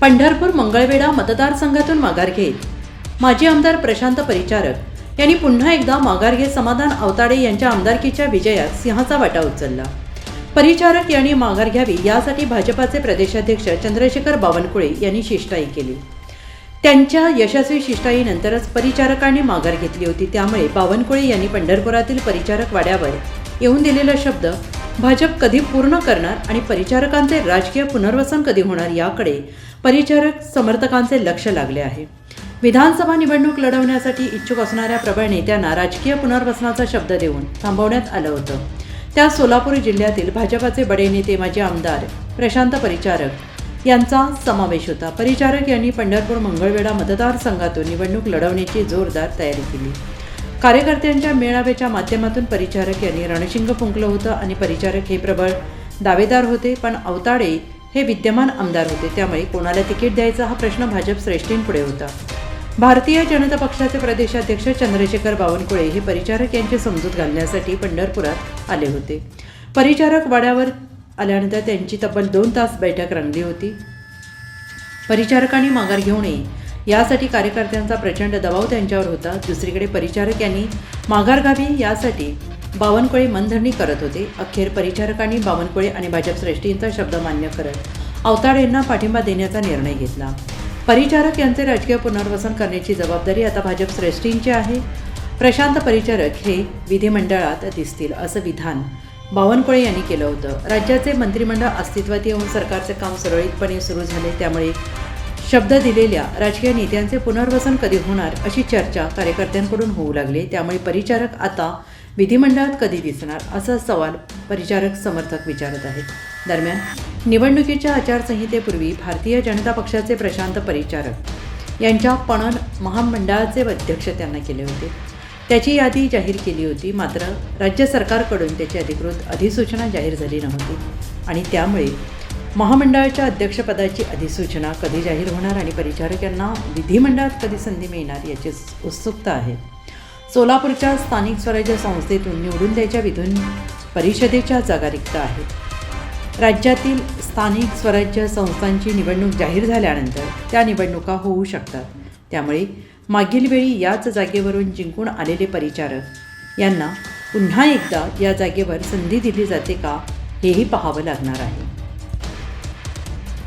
पंढरपूर मंगळवेढा मतदारसंघातून माघार घेत. माजी आमदार प्रशांत परिचारक यांनी पुन्हा एकदा माघार घेत समाधान अवताडे यांच्या आमदारकीच्या विजयात सिंहाचा वाटा उचलला. परिचारक यांनी माघार घ्यावी यासाठी भाजपाचे प्रदेशाध्यक्ष चंद्रशेखर बावनकुळे यांनी शिष्टाई केली. त्यांच्या यशस्वी शिष्टाईनंतरच परिचारकांनी माघार घेतली होती. त्यामुळे बावनकुळे यांनी पंढरपुरातील परिचारक वाड्यावर येऊन दिलेला शब्द भाजप कधी पूर्ण करणार आणि परिचारकांचे राजकीय पुनर्वसन कधी होणार याकडे परिचारक समर्थकांचे लक्ष लागले आहे. विधानसभा निवडणूक लढवण्यासाठी इच्छुक असणाऱ्या प्रबळ नेत्यांना राजकीय पुनर्वसनाचा शब्द देऊन थांबवण्यात आलं होतं. त्या सोलापूर जिल्ह्यातील भाजपाचे बडे नेते माजी आमदार प्रशांत परिचारक यांचा समावेश होता. परिचारक यांनी पंढरपूर मंगळवेढा मतदारसंघातून निवडणूक लढवण्याची जोरदार तयारी केली. कार्यकर्त्यांच्या मेळाव्याच्या माध्यमातून परिचारक यांनी रणशिंग फुंकलं होतं आणि परिचारक हे प्रबळ दावेदार होते पण अवताडे हे विद्यमान आमदार होते. त्यामुळे कोणाला तिकीट द्यायचा हा प्रश्न भाजप श्रेष्ठींपुढे होता. भारतीय जनता पक्षाचे प्रदेशाध्यक्ष चंद्रशेखर बावनकुळे हे परिचारक यांची समजूत घालण्यासाठी पंढरपुरात आले होते. परिचारक वाड्यावर आल्यानंतर त्यांची तब्बल दोन तास बैठक रंगली होती. परिचारकांनी माघार घेऊ नये यासाठी कार्यकर्त्यांचा प्रचंड दबाव त्यांच्यावर होता. दुसरीकडे परिचारक यांनी माघार घ्यावी यासाठी बावनकुळे मनधरणी करत होते. अखेर परिचारकांनी बावनकुळे आणि भाजप श्रेष्ठींचा शब्द मान्य करत अवताडेंना पाठिंबा देण्याचा निर्णय घेतला. परिचारक यांचे राजकीय पुनर्वसन करण्याची जबाबदारी आता भाजप श्रेष्ठींची आहे. प्रशांत परिचारक हे विधिमंडळात दिसतील असं विधान बावनकुळे यांनी केलं होतं. राज्याचे मंत्रिमंडळ अस्तित्वात येऊन सरकारचे काम सुरळीतपणे सुरू झाले. त्यामुळे शब्द दिलेल्या राजकीय नेत्यांचे पुनर्वसन कधी होणार अशी चर्चा कार्यकर्त्यांकडून होऊ लागली त्यामुळे परिचारक आता विधिमंडळात कधी दिसणार असा सवाल परिचारक समर्थक विचारत आहेत. दरम्यान निवडणुकीच्या आचारसंहितेपूर्वी भारतीय जनता पक्षाचे प्रशांत परिचारक यांच्या पणन महामंडळाचे अध्यक्ष त्यांना केले होते. त्याची यादी जाहीर केली होती मात्र राज्य सरकारकडून त्याची अधिकृत अधिसूचना जाहीर झाली नव्हती आणि त्यामुळे महामंडळाच्या अध्यक्षपदाची अधिसूचना कधी जाहीर होणार आणि परिचारक यांना विधिमंडळात कधी संधी मिळणार याची उत्सुकता आहे. सोलापूरच्या स्थानिक स्वराज्य संस्थेतून निवडून द्यायच्या विधून परिषदेच्या जागा रिक्त आहेत. राज्यातील स्थानिक स्वराज्य संस्थांची निवडणूक जाहीर झाल्यानंतर त्या निवडणुका होऊ शकतात. त्यामुळे मागील वेळी याच जागेवरून जिंकून आलेले परिचारक यांना पुन्हा एकदा या जागेवर संधी दिली जाते का हेही पाहावं लागणार आहे.